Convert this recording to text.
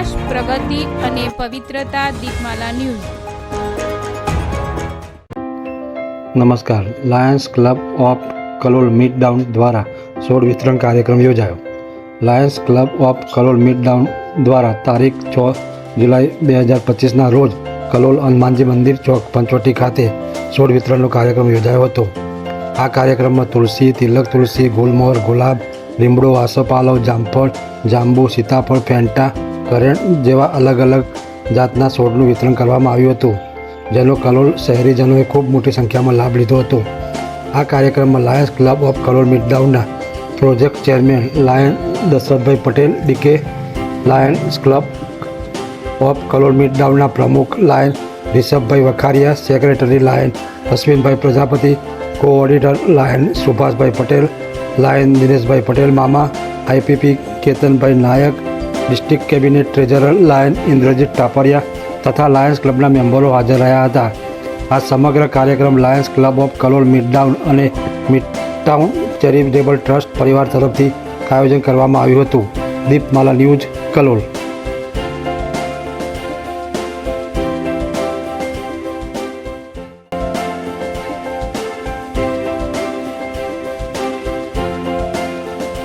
વિકાસ પ્રગતિ અને પવિત્રતા દીપમાલા ન્યૂઝ. નમસ્કાર. Lions club of Kalol midtown દ્વારા છોડ વિતરણ કાર્યક્રમ યોજાયો. Lions club of Kalol midtown દ્વારા તારીખ છ જુલાઈ બે હજાર પચીસના રોજ કલોલ હનુમાનજી મંદિર ચોક પંચોટી ખાતે છોડ વિતરણનો કાર્યક્રમ યોજાયો હતો. આ કાર્યક્રમમાં તુલસી, તિલક, તુલસી, ગુલમોહર, ગુલાબ, લીમડો આસોપાલવ જામફળ, જાંબુ, સીતાફળ ફેંટા કરેણ જેવા અલગ અલગ જાતના છોડનું વિતરણ કરવામાં આવ્યું હતું, જેનો કલોલ શહેરીજનોએ ખૂબ મોટી સંખ્યામાં લાભ લીધો હતો. આ કાર્યક્રમમાં Lions club of Kalol મિડડાઉનના project chairman lion Dashrathbhai Patel, DK lions club of Kalol મિડડાઉનના પ્રમુખ lion Rishabhbhai Vakharia, secretary lion Ashwinbhai Prajapati, coordinator lion Subhashbhai Patel, lion Dineshbhai Patel મામા, IPP Ketanbhai Nayak district cabinet treasurer lion Indrajit Tapariya તથા Lions ક્લબના મેમ્બરો હાજર રહ્યા હતા. આ સમગ્ર કાર્યક્રમ lions club of Kalol midtown અને મિડટાઉન ચેરિટેબલ ટ્રસ્ટ પરિવાર તરફથી આયોજન કરવામાં આવ્યું હતું. દીપમાલા ન્યૂઝ કલોલ.